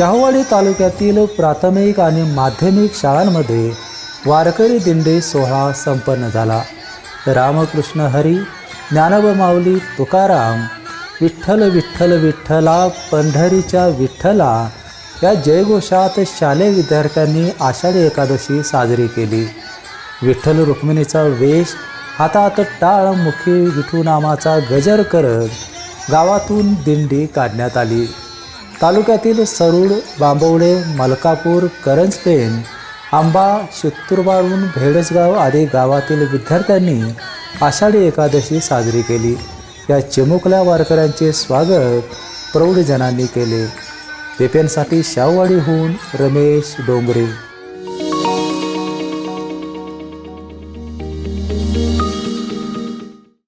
शाहूवाडी तालुक्यातील प्राथमिक आणि माध्यमिक शाळांमध्ये वारकरी दिंडी सोहळा संपन्न झाला. रामकृष्ण हरी ज्ञानोबा माऊली तुकाराम विठ्ठल विठ्ठल विठ्ठला पंढरीच्या विठ्ठला या जयघोषात शालेय विद्यार्थ्यांनी आषाढी एकादशी साजरी केली. विठ्ठल रुक्मिणीचा वेश हातात टाळ मुखी विठू नामाचा गजर करत गावातून दिंडी काढण्यात आली. तालुक्यातील सरूड बांबवडे मलकापूर करंजपेन आंबा शित्तूरबाळून भेडसगाव आदी गावातील विद्यार्थ्यांनी आषाढी एकादशी साजरी केली. या चिमुकल्या वारकऱ्यांचे स्वागत प्रौढजनांनी केले. पेपेंसाठी शाहूवाडीहून रमेश डोंगरे.